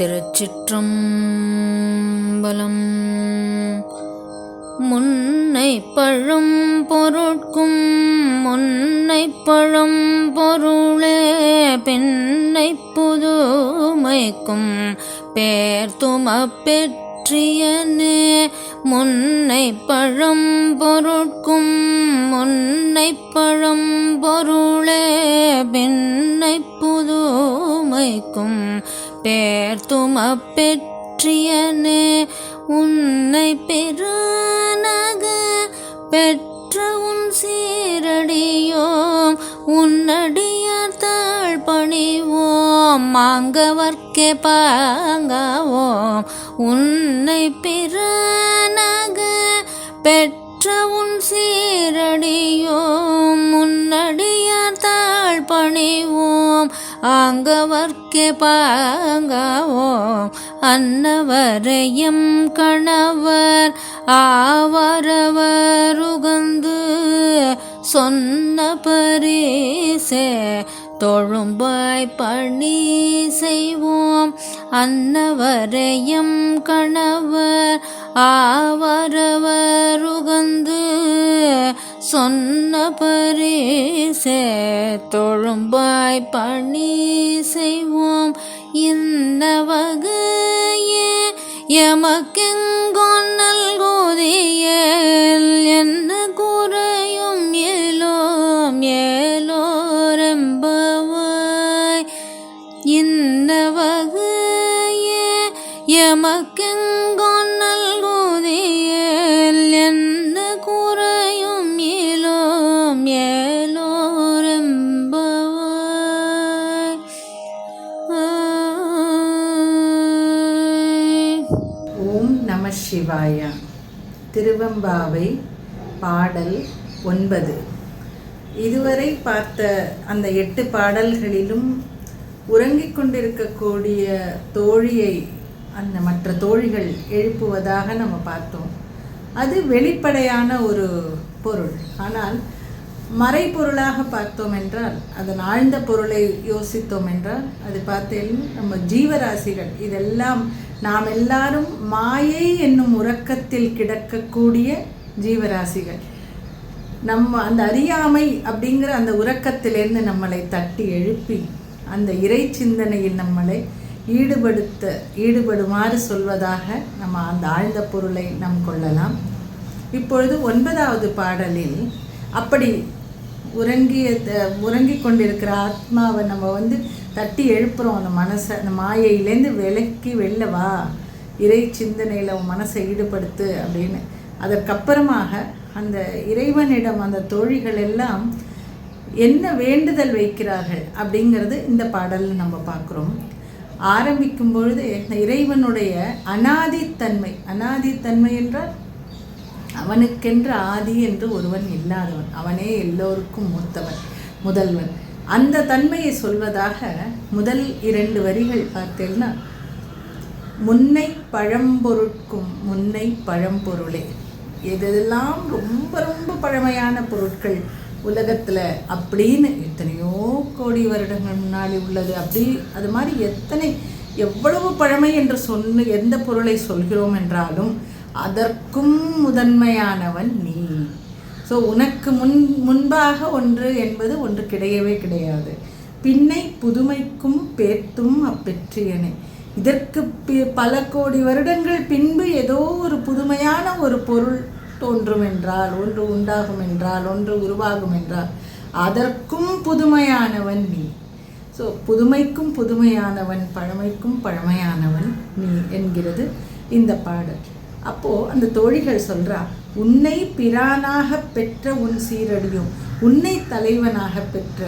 திருச்சிற்றம்பலம். முன்னை பழம் பொருட்கும் முன்னை பழம் பொருளே பெண்ணை புதுமைக்கும் பேர்த்தும பெற்றியனே. முன்னை பழம் பொருட்கும் முன்னை பழம் பொருளே பெண்ணை புதுமைக்கும் பேர் பெற்றியனே உன்னை பெருநக பெற்ற உன் சீரடியோம் உன்னடியார் தாழ் பணிவோம் மாங்கவர்க்கே பாங்காவோம் உன்னை பெருநக பெற்ற உன் சீரடியோம் முன்னடியாத்தாள் பணிவோம் ஆங்கவர்க்கே பாங்காவோம் அன்னவரையும் கணவர் ஆவரவருகந்து சொன்ன பரிசே தொழும்பாய் பணி செய்வோம். அன்னவரையும் கணவர் ஆவரவருகந்து சொன்ன பரிசே தொழும்பாய் பணி செய்வோம். இன்ன வகையே? எமக்கெங்கொன்னல் நம சிவாய திருவம்பாவை பாடல் ஒன்பது. இதுவரை பார்த்த அந்த எட்டு பாடல்களிலும் உறங்கிக் கொண்டிருக்கக்கூடிய தோழியை அந்த மற்ற தோழிகள் எழுப்புவதாக நம்ம பார்த்தோம். அது வெளிப்படையான ஒரு பொருள். ஆனால் மறைபொருளாக பார்த்தோம் என்றால் அதன் ஆழ்ந்த பொருளை யோசித்தோம் என்றால் அது பார்த்தேன் நம்ம ஜீவராசிகள் இதெல்லாம் நாம் எல்லாரும் மாயை என்னும் உறக்கத்தில் கிடக்கக்கூடிய ஜீவராசிகள். நம்ம அந்த அறியாமை அப்படிங்கிற அந்த உறக்கத்திலிருந்து நம்மளை தட்டி எழுப்பி அந்த இறை சிந்தனையில் நம்மளை ஈடுபடுத்த ஈடுபடுமாறு சொல்வதாக நம்ம அந்த ஆழ்ந்த பொருளை நாம் கொள்ளலாம். இப்பொழுது ஒன்பதாவது பாடலில் அப்படி உறங்கிய உறங்கி கொண்டிருக்கிற ஆத்மாவை நம்ம வந்து தட்டி எழுப்புறோம். அந்த மனசை அந்த மாயையிலேருந்து விலக்கி வெளில வா. இறை சிந்தனையில் உன் மனசை ஈடுபடுத்து அப்படின்னு. அதற்கப்புறமாக அந்த இறைவனிடம் அந்த தோழிகள் எல்லாம் என்ன வேண்டுதல் வைக்கிறார்கள் அப்படிங்கிறது இந்த பாடலில் நம்ம பார்க்குறோம். ஆரம்பிக்கும் பொழுது இந்த இறைவனுடைய அனாதித்தன்மை அனாதித்தன்மை என்றால் அவனுக்கென்று ஆதி என்று ஒருவன் இல்லாதவன் அவனே எல்லோருக்கும் மூத்தவன் முதல்வன். அந்த தன்மையை சொல்வதாக முதல் இரண்டு வரிகள் பார்த்தேன்னா முன்னை பழம்பொருட்கும் முன்னை பழம்பொருளே. எதெல்லாம் ரொம்ப ரொம்ப பழமையான பொருட்கள் உலகத்தில் அப்படின்னு எத்தனையோ கோடி வருடங்கள் முன்னாடி உள்ளது. அப்படி அது மாதிரி எத்தனை எவ்வளவு பழமை என்று சொன்ன எந்த பொருளை சொல்கிறோம் என்றாலும் அதற்கும் முதன்மையானவன் நீ. ஸோ உனக்கு முன் முன்பாக ஒன்று என்பது ஒன்று கிடையவே கிடையாது. பின்னை புதுமைக்கும் பேத்தும் அப்பெற்றியனே. இதற்கு பி- பல கோடி வருடங்கள் பின்பு ஏதோ ஒரு புதுமையான ஒரு பொருள் தோன்றும் என்றால் ஒன்று உண்டாகும் என்றால் ஒன்று உருவாகும் என்றால் அதற்கும் புதுமையானவன் நீ. ஸோ புதுமைக்கும் புதுமையானவன் பழமைக்கும் பழமையானவன் நீ என்கிறது இந்த பாடல். அப்போது அந்த தோழிகள் சொல்கிறா உன்னை பிரானாக பெற்ற உன் சீரடியும் உன்னை தலைவனாக பெற்ற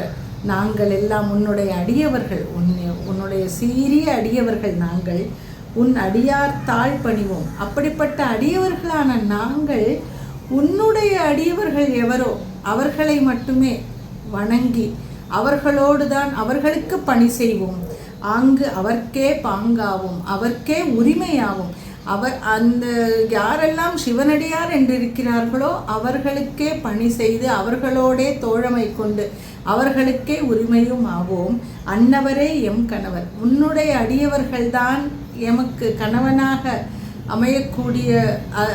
நாங்கள் எல்லாம் உன்னுடைய அடியவர்கள் உன்னை உன்னுடைய சீரிய அடியவர்கள் நாங்கள் உன் அடியார் தாழ் பணிவோம். அப்படிப்பட்ட அடியவர்களான நாங்கள் உன்னுடைய அடியவர்கள் எவரோ அவர்களை மட்டுமே வணங்கி அவர்களோடு தான் அவர்களுக்கு பணி செய்வோம். ஆங்கு அவர்க்கே பாங்காவும் அவர்க்கே உரிமையாகும் அவர் அந்த யாரெல்லாம் சிவனடியார் என்று இருக்கிறார்களோ அவர்களுக்கே பணி செய்து அவர்களோடே தோழமை கொண்டு அவர்களுக்கே உரிமையும் ஆவோம். அன்னவரே எம் கணவர். உன்னுடைய அடியவர்கள்தான் எமக்கு கணவனாக அமையக்கூடிய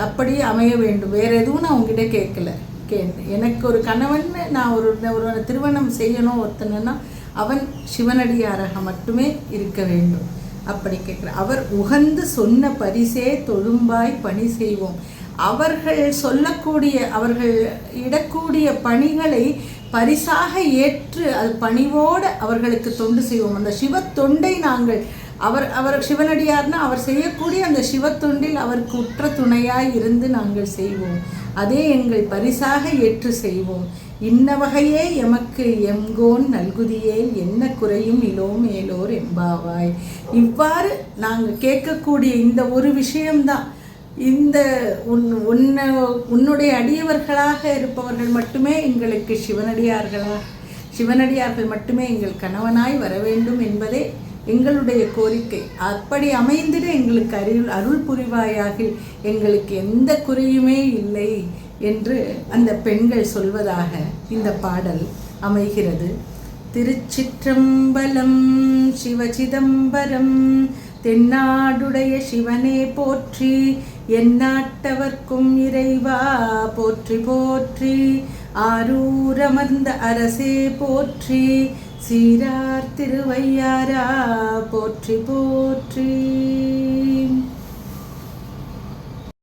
அப்படியே அமைய வேண்டும். வேற எதுவும் நான் உங்ககிட்ட கேட்கல. கே எனக்கு ஒரு கணவன் நான் ஒரு ஒரு திருமணம் செய்யணும் ஒருத்தனா அவன் சிவனடியாராக மட்டுமே இருக்க வேண்டும். அப்படி கேட்குற அவர் உகந்து சொன்ன பரிசே தொழும்பாய் பணி செய்வோம். அவர்கள் சொல்லக்கூடிய அவர்கள் இடக்கூடிய பணிகளை பரிசாக ஏற்று அது பணிவோடு அவர்களுக்கு தொண்டு செய்வோம். அந்த சிவ தொண்டை நாங்கள் அவர் அவர் சிவனடியார்னா அவர் செய்யக்கூடிய அந்த சிவத்தொண்டில் அவருக்கு உற்ற துணையாய் இருந்து நாங்கள் செய்வோம். அதே எங்கள் பரிசாக ஏற்று செய்வோம். இன்ன வகையே எமக்கு எம்கோன் நல்குதியேல் என்ன குறையும் இலோம் மேலோர் எம்பாவாய் இவ்வாறு நாங்கள் கேட்கக்கூடிய இந்த ஒரு விஷயம்தான். இந்த உன் உன்னை உன்னுடைய அடியவர்களாக இருப்பவர்கள் மட்டுமே எங்களுக்கு சிவனடியார்களாக சிவனடியார்கள் மட்டுமே எங்கள் கணவனாய் வர வேண்டும் என்பதே எங்களுடைய கோரிக்கை. அப்படி அமைந்திட எங்களுக்கு அருள் அருள் புரிவாயாக எங்களுக்கு எந்த குறையுமே இல்லை. என்று அந்த பெண்கள் சொல்வதாக இந்த பாடல் அமைகிறது. திருச்சிற்றம்பலம் சிவசிதம்பரம் தென்னாடுடைய சிவனே போற்றி எந்நாட்டவர்க்கும் இறைவா போற்றி போற்றி. ஆரூரமர்ந்த அரசே போற்றி சீரார் திருவையாரா போற்றி போற்றி.